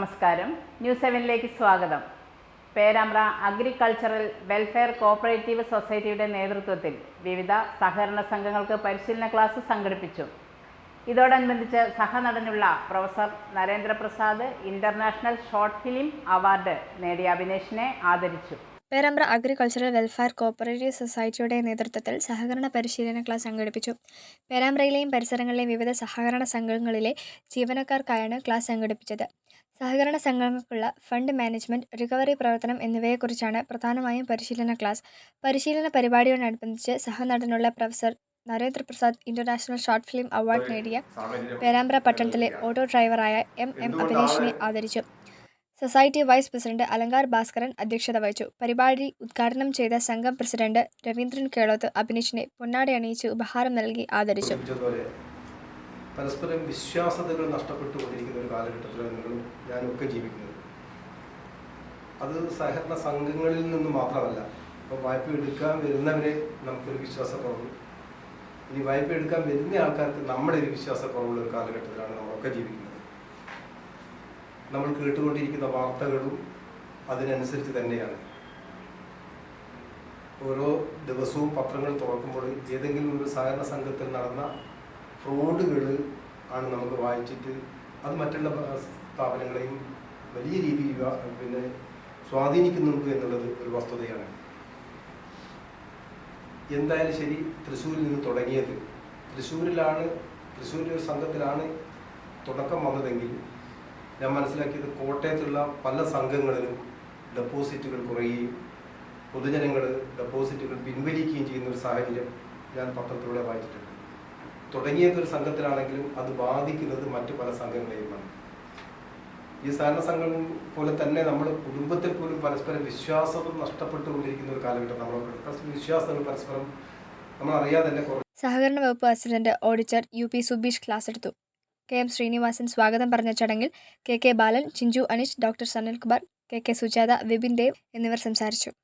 നമസ്കാരം. ന്യൂസ് സെവനിലേക്ക് സ്വാഗതം. Perambra agricultural welfare cooperative സൊസൈറ്റിയുടെ നേതൃത്വത്തിൽ വിവിധ സഹകരണ സംഘങ്ങൾക്ക് പരിശീലന ക്ലാസ് സംഘടിപ്പിച്ചു. ഇതോടനുബന്ധിച്ച് സഹനടനുള്ള professor Narendraprasad international short film award നേടിയ അഭിനേഷിനെ ആദരിച്ചു. പേരാമ്പ്ര അഗ്രികൾച്ചറൽ വെൽഫെയർ കോപ്പറേറ്റീവ് സൊസൈറ്റിയുടെ നേതൃത്വത്തിൽ സഹകരണ പരിശീലന ക്ലാസ് സംഘടിപ്പിച്ചു. പേരാമ്പ്രയിലെയും പരിസരങ്ങളിലെയും വിവിധ സഹകരണ സംഘങ്ങളിലെ ജീവനക്കാർക്കായാണ് ക്ലാസ് സംഘടിപ്പിച്ചത്. സഹകരണ സംഘങ്ങൾക്കുള്ള ഫണ്ട് മാനേജ്മെന്റ് റിക്കവറി പ്രവർത്തനം എന്നിവയെക്കുറിച്ചാണ് പ്രധാനമായും പരിശീലന ക്ലാസ്. പരിശീലന പരിപാടിയോടനുബന്ധിച്ച് സഹനടനുള്ള professor Narendraprasad international short film award നേടിയ പേരാമ്പ്ര പട്ടണത്തിലെ ഓട്ടോ ഡ്രൈവറായ എം. എം. അഭിനേഷിനെ ആദരിച്ചു. Society vice president Alankar Bhaskaran അധ്യക്ഷത വഹിച്ചു. പരിപാടി ഉദ്ഘാടനം ചെയ്ത സംഘം പ്രസിഡന്റ് രവീന്ദ്രൻ കേളോത്ത് അഭിനേഷിനെ പൊന്നാടി അണിയിച്ച് ഉപഹാരം നൽകി ആദരിച്ചു. പരസ്പരം വിശ്വാസതകൾ നഷ്ടപ്പെട്ടു കൊണ്ടിരിക്കുന്ന ഒരു കാലഘട്ടത്തിലാണ് നിങ്ങളും ഞാനൊക്കെ ജീവിക്കുന്നത്. അത് സഹകരണ സംഘങ്ങളിൽ നിന്ന് മാത്രമല്ല ഇപ്പോൾ വായ്പ എടുക്കാൻ വരുന്നവരെ നമുക്കൊരു വിശ്വാസക്കുറവ്. ഇനി വായ്പ എടുക്കാൻ വരുന്ന ആൾക്കാർക്ക് നമ്മുടെ ഒരു വിശ്വാസക്കുറവുള്ള ഒരു കാലഘട്ടത്തിലാണ് നമ്മളൊക്കെ ജീവിക്കുന്നത്. നമ്മൾ കേട്ടുകൊണ്ടിരിക്കുന്ന വാർത്തകളും അതിനനുസരിച്ച് തന്നെയാണ്. ഓരോ ദിവസവും പത്രങ്ങൾ തുറക്കുമ്പോൾ ഏതെങ്കിലും ഒരു സഹകരണ സംഘത്തിൽ നടന്ന ഫ്രോഡുകൾ ആണ് നമുക്ക് വായിച്ചിട്ട് അത് മറ്റുള്ള സ്ഥാപനങ്ങളെയും വലിയ രീതിയിൽ പിന്നെ സ്വാധീനിക്കുന്നുണ്ട് എന്നുള്ളത് ഒരു വസ്തുതയാണ്. എന്തായാലും ശരി തൃശ്ശൂരിൽ നിന്ന് തുടങ്ങിയത്. തൃശ്ശൂരിലാണ് തൃശ്ശൂർ ഒരു സംഘത്തിലാണ് തുടക്കം വന്നതെങ്കിൽ ഞാൻ മനസ്സിലാക്കിയത് കോട്ടയത്തുള്ള പല സംഘങ്ങളിലും ഡെപ്പോസിറ്റുകൾ കുറയുകയും പൊതുജനങ്ങൾ ഡെപ്പോസിറ്റുകൾ പിൻവലിക്കുകയും ചെയ്യുന്ന ഒരു സാഹചര്യം ഞാൻ പത്രത്തിലൂടെ വായിച്ചിട്ടുണ്ട്. തുടങ്ങിയത് ഒരു സംഘത്തിലാണെങ്കിലും അത് ബാധിക്കുന്നത് മറ്റു പല സംഘങ്ങളെയുമാണ്. ഈ സഹകരണ സംഘം പോലെ തന്നെ നമ്മൾ കുടുംബത്തിൽ പോലും പരസ്പരം വിശ്വാസം നഷ്ടപ്പെട്ടുകൊണ്ടിരിക്കുന്ന ഒരു കാലഘട്ടം നമ്മൾ വിശ്വാസങ്ങൾ പരസ്പരം നമ്മൾ അറിയാതെ തന്നെ സഹകരണ വകുപ്പ് president auditor U P Subeesh class എടുത്തു. കെ എം ശ്രീനിവാസൻ സ്വാഗതം പറഞ്ഞ ചടങ്ങിൽ K K Balan Chinchu Aneesh doctor Sanalkumar K K Sujatha Vipin Dev എന്നിവർ സംസാരിച്ചു.